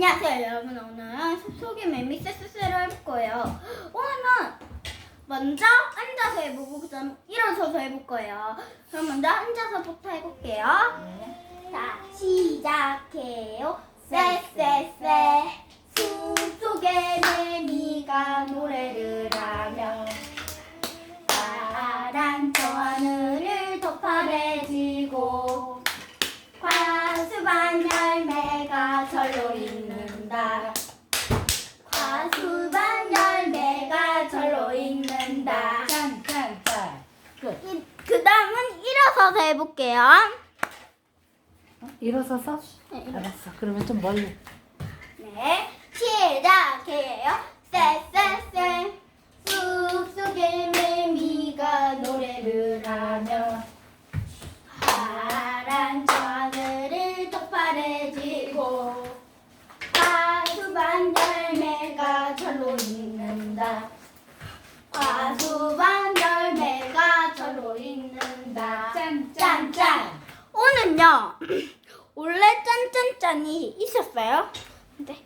안녕하세요 여러분. 오늘은 숲속의 매미세스를 해볼 거예요. 오늘은 먼저 앉아서 해보고 그 다음 일어서서 해볼 거예요. 그럼 먼저 앉아서부터 해볼게요. 자 시작해요. 쎄쎄쎄. 숲속의 매미가 노래를 하며 파란 저 하늘을 덮파래지고 과수반 열매가 절로 있는다. 과수반 열매가 절로 있는다. 짠, 짠, 짠. 끝. 그 다음은 일어서서 해볼게요. 어? 일어서서? 네, 일어서. 알았어. 그러면 좀 멀리. 네, 시작해요. 쎄쎄쎄 숲속의 매미가 노래를 하며 파란 저 하늘을 덮파래지고 과수반 열매가 절로 있는다. 과수반 열매가 절로 있는다. 짠, 짠짠. 오늘요 원래 짠짠짠이 있었어요. 근데